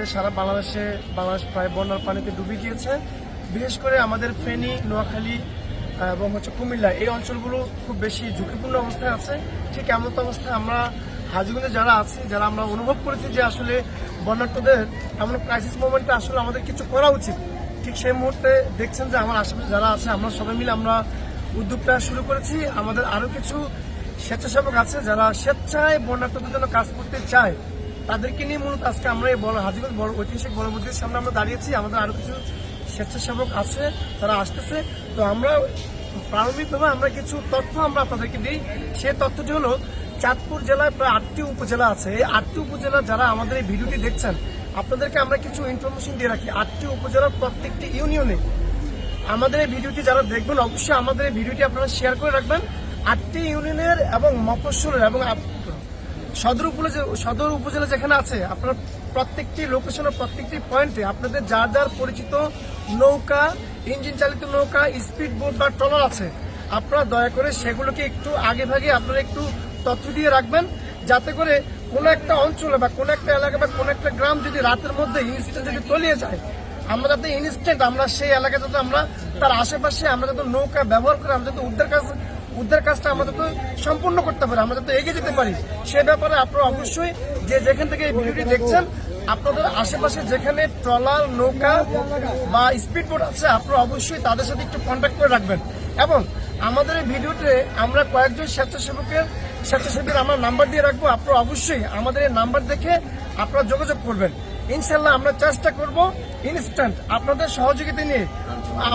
আমাদের সারা বাংলাদেশে, বাংলাদেশ প্রায় বন্যার পানিতে ডুবে গিয়েছে। বিশেষ করে আমাদের ফেনী, নোয়াখালী এবং হচ্ছে কুমিল্লা এই অঞ্চলগুলো খুব বেশি ঝুঁকিপূর্ণ অবস্থায় আছে। ঠিক এমন অবস্থায় আমরা হাজিগঞ্জে যারা আছি, যারা আমরা অনুভব করেছি যে আসলে বন্যার্থদের এমন ক্রাইসিস মোমেন্টে আসলে আমাদের কিছু করা উচিত। ঠিক সেই মুহূর্তে দেখছেন যে আমার আশেপাশে যারা আছে, আমরা সবাই মিলে আমরা উদ্যোগটা শুরু করেছি। আমাদের আরও কিছু স্বেচ্ছাসেবক আছে যারা স্বেচ্ছায় বন্যার্থদের জন্য কাজ করতে চায়। তাদেরকে নিয়ে মূলত আজকে আমরা এই বড় হাজিগঞ্জ বড় ঐতিহাসিক বড় মন্দিরের সামনে আমরা দাঁড়িয়েছি। আমাদের আরও কিছু স্বেচ্ছাসেবক আছে, তারা আসতেছে। তো আমরা প্রারম্ভিকভাবে আমরা কিছু তথ্য আমরা আপনাদেরকে দিই। সেই তথ্যটি হলো, চাঁদপুর জেলায় প্রায় আটটি উপজেলা আছে। এই আটটি উপজেলা যারা আমাদের এই ভিডিওটি দেখছেন, আপনাদেরকে আমরা কিছু ইনফরমেশন দিয়ে রাখি। আটটি উপজেলার প্রত্যেকটি ইউনিয়নে আমাদের এই ভিডিওটি যারা দেখবেন, অবশ্যই আমাদের এই ভিডিওটি আপনারা শেয়ার করে রাখবেন। আটটি ইউনিয়নের এবং মফস্বলের এবং সদর উপজেলা সদর উপজেলা যেখানে আছে, আপনার প্রত্যেকটি লোকেশনের প্রত্যেকটি পয়েন্টে আপনাদের যার যার পরিচিত নৌকা ইঞ্জিন চালিত নৌকা স্পিড বোট বা ট্রলার আছে, আপনারা দয়া করে সেগুলোকে একটু আগে ভাগে আপনারা একটু তথ্য দিয়ে রাখবেন, যাতে করে কোনো একটা অঞ্চলে বা কোনো একটা এলাকা বা কোনো একটা গ্রাম যদি রাতের মধ্যে ইনস্ট্যান্ট যদি তলিয়ে যায়, আমরা যাতে ইনস্ট্যান্ট আমরা সেই এলাকা যাতে আমরা তার আশেপাশে আমরা যাতে নৌকা ব্যবহার করে আমরা যাতে উদ্ধার কাজ উদ্ধার কাজটা আমাদের তো সম্পূর্ণ করতে পারি আমরা যাতে এগিয়ে যেতে পারি। সে ব্যাপারে আপনারা অবশ্যই যে যেখান থেকে এই ভিডিওটি দেখছেন, আপনাদের আশেপাশে যেখানে ট্রলার, নৌকা বা স্পিড বোট আছে, আপনারা অবশ্যই তাদের সাথে একটু কন্ট্যাক্ট করে রাখবেন। এবং আমাদের এই ভিডিওতে আমরা কয়েকজন স্বেচ্ছাসেবকের, স্বেচ্ছাসেবীর আমরা নাম্বার দিয়ে রাখব, আপনারা অবশ্যই আমাদের এই নাম্বার দেখে আপনারা যোগাযোগ করবেন। ইনশাল্লাহ আমরা চেষ্টা করব ইনস্ট্যান্ট আপনাদের সহযোগিতা নিয়ে,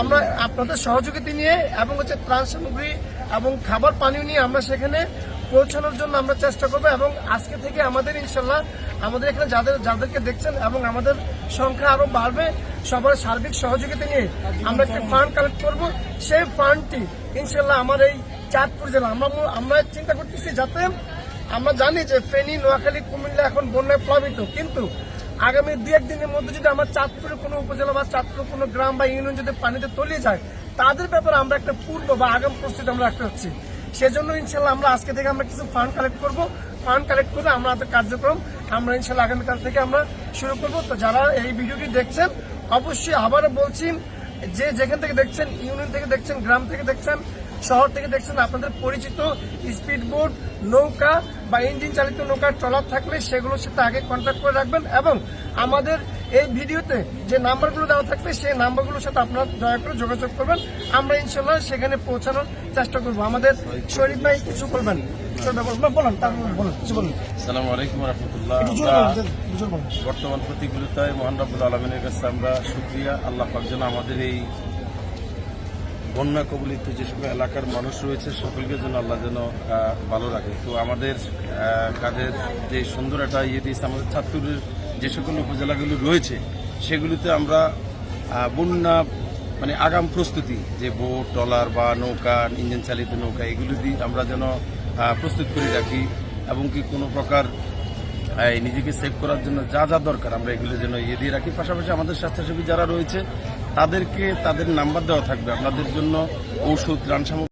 আমরা আপনাদের সহযোগিতা নিয়ে এবং হচ্ছে ত্রাণ সামগ্রী এবং খাবার পানীয় নিয়ে আমরা সেখানে পৌঁছানোর জন্য আমরা চেষ্টা করব এবং আজকে থেকে আমাদের ইনশাল্লাহ আমাদের এখানে যাদের যাদেরকে দেখছেন এবং আমাদের সংখ্যা আরও বাড়বে, সবার সার্বিক সহযোগিতা নিয়ে আমরা একটা ফান্ড কালেক্ট করব। সেই ফান্ডটি ইনশাল্লাহ আমার এই চাঁদপুর জেলা, আমরা আমরা চিন্তা করতেছি যাতে আমরা জানি যে ফেনী, নোয়াখালী, কুমিল্লা এখন বন্যায় প্লাবিত। কিন্তু আগামী দু একদিনের মধ্যে যদি আমার চাঁদপুরের কোনো উপজেলা বা চাঁদপুরের কোনো গ্রাম বা ইউনিয়ন যদি পানিতে তলিয়ে যায়, তাদের ব্যাপারে আমরা একটা পূর্ব বা আগাম প্রস্তুতি আমরা রাখতে হচ্ছি সেজন্য ইনশাল্লাহ আমরা আজকে থেকে আমরা কিছু ফান্ড কালেক্ট করব। ফান্ড কালেক্ট করে আমরা কার্যক্রম আমরা ইনশাল্লাহ আগামীকাল থেকে আমরা শুরু করব। তো যারা এই ভিডিওটি দেখছেন, অবশ্যই আবারও বলছি, যে যেখান থেকে দেখছেন, ইউনিয়ন থেকে দেখছেন, গ্রাম থেকে দেখছেন শহর থেকে দেখছেন আপনাদের পরিচিত স্পিড বোট নৌকা বা ইঞ্জিন চালিত নৌকার ট্রলার থাকলে সেগুলোর সাথে আগে কন্ট্যাক্ট করে রাখবেন এবং আমাদের এই ভিডিওতে যে নাম্বারগুলো দেওয়া থাকবে সেই নাম্বারগুলোর সাথে আপনারা দয়া করে যোগাযোগ করবেন। আমরা ইনশাল্লাহ সেখানে পৌঁছানোর চেষ্টা করব। আমাদের শরীফ ভাই কিছু বলবেন। বর্তমান প্রতিকূলতায় মহান রাবুল আলমিনের কাছে আমরা সুক্রিয়া আল্লাহ পাক যেন আমাদের এই বন্যা কবলিত যে সকল এলাকার মানুষ রয়েছে, সকলকে যেন আল্লাহ যেন ভালো রাখে। তো আমাদের কাদের যে সুন্দর একটা ইয়ে দিয়েছে, আমাদের ছাত্রের যে সকল উপজেলাগুলো রয়েছে, সেগুলিতে আমরা বন্যা মানে আগাম প্রস্তুতি, যে বোট, ট্রলার বা নৌকা, ইঞ্জিন চালিত নৌকা, এগুলো দিয়ে আমরা যেন প্রস্তুত করে রাখি এবং কি কোনো প্রকার নিজেকে সেভ করার জন্য যা যা দরকার আমরা এগুলোর জন্য ইয়ে দিয়ে রাখি। পাশাপাশি আমাদের স্বাস্থ্যসেবী যারা রয়েছে, তাদেরকে তাদের নাম্বার দেওয়া থাকবে। আপনাদের জন্য ঔষধ ত্রাণ